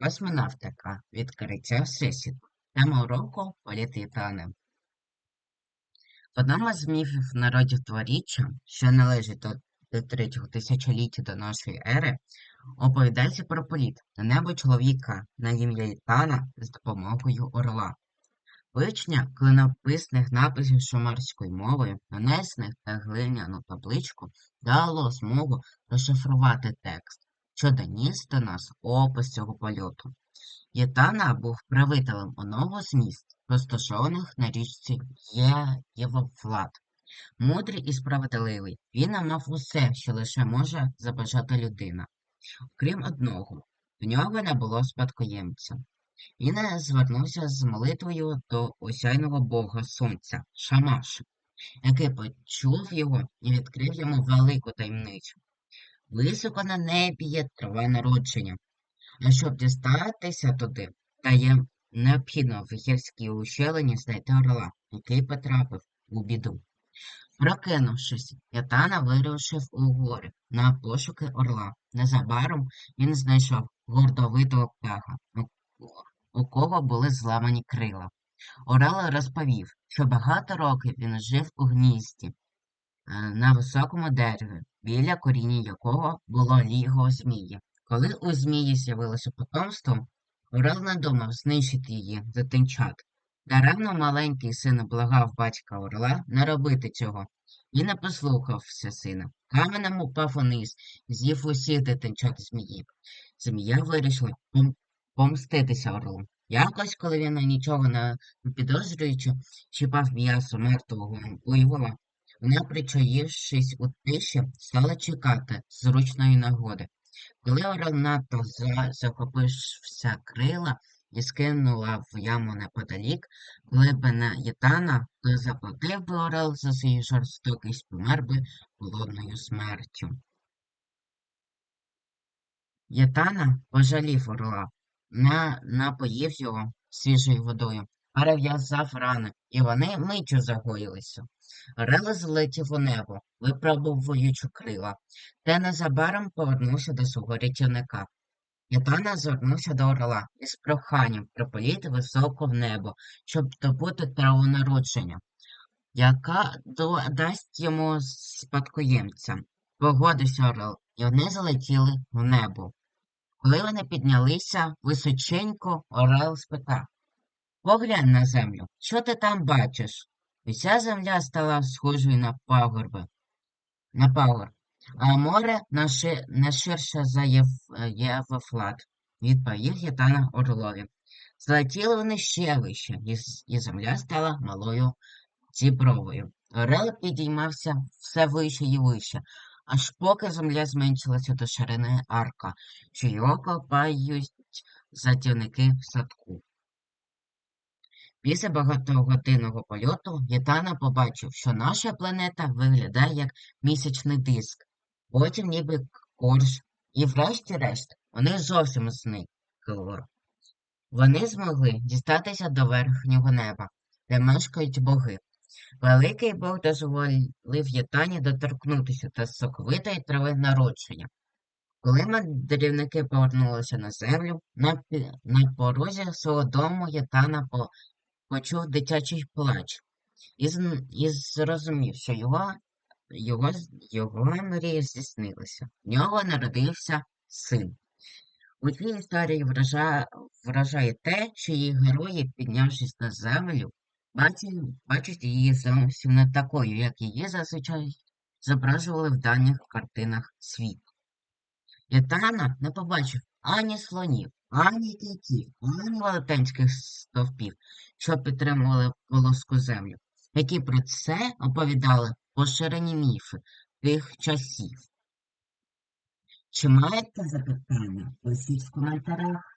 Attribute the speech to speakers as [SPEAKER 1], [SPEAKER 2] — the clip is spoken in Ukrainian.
[SPEAKER 1] Космонавтика. Відкриття Всесвіту. Тема уроку політ Титани. В одному з міфів народів Творіччя, що належить до, третього тисячоліття до нашої ери, оповідається про політ на небо чоловіка на ім'я Ітана з допомогою орла. Вивчення клинописних написів шумерською мовою, нанесених на глиняну табличку, дало змогу розшифрувати текст, що доніс до нас опис цього польоту. Єтана був правителем одного з міст, розташованих на річці Є... Євофлат. Мудрий і справедливий, він мав усе, що лише може забажати людина. Окрім одного, в нього не було спадкоємця. Він звернувся з молитвою до осяйного бога сонця Шамаша, який почув його і відкрив йому велику таємницю. Високо на небі є трава народження, а щоб дістатися туди, дає необхідно в гірській ущелині знайти орла, який потрапив у біду. Прокинувшись, Ятана вирушив у гори на пошуки орла. Незабаром він знайшов гордовитого птаха, у- кого були зламані крила. Орел розповів, що багато років він жив у гнізді на високому дереві, біля коріння якого було ліго змії. Коли у змії з'явилося потомство, Орел надумав знищити її дитинчат. Даремно маленький син благав батька орла не робити цього, і не послухався сина. Каменем упав униз, з'їв усіх дитинчат змії. Змія вирішила пом- помститися орлу. Якось, коли він нічого не підозрюючи, чіпав м'ясо мертвого буйвола, вона, причаївшись у тиші, стала чекати зручної нагоди. Коли орел надто за- захопився крила і скинула в яму неподалік, коли не Єтана, то заплатив би орел за свою жорстокість, помер би голодною смертю. Єтана пожалів орла, на, напоїв його свіжою водою, перев'язав рани, і вони миттю загоїлися. Орел злетів у небо, випробовуючи крила, та незабаром повернувся до свого рятівника. Єтана звернувся до орла із проханням приполіти високо в небо, щоб добути траву народження, яка дасть йому спадкоємця. Погодився орел, і вони залетіли в небо. Коли вони піднялися височенько, Орел спитав Поглянь на землю, що ти там бачиш? Уся земля стала схожою на пагорби, на пагорб, а море на ши- не ширше за Єв... Євфлат, відповів Єтана Орлові. Злетіли вони ще вище, і земля стала малою зібровою. Орел підіймався все вище і вище, аж поки земля зменшилася до ширини арка, що його копають затівники в садку. Після багатогодинного польоту Єтана побачив, що наша планета виглядає як місячний диск, потім ніби корж, і врешті-решт вони зовсім зникли. Вони змогли дістатися до верхнього неба, де мешкають боги. Великий Бог дозволив Єтані доторкнутися до соковитої трави народження. Коли мандрівники повернулися на землю, на, на порозі свого дому Єтана почув дитячий плач і, і зрозумів, що його, його, його мрії здійснилися. В нього народився син. У цій історії вражає, вражає те, що її герої, піднявшись на землю, бачать, бачать її зовсім не такою, як її зазвичай зображували в давніх картинах світу. Єтана не побачив ані слонів, ані китів, ані велетенських стовпів, що підтримували волоску землю, які про це оповідали поширені міфи тих часів. Чи маєте запитання? Пишіть в коментарях.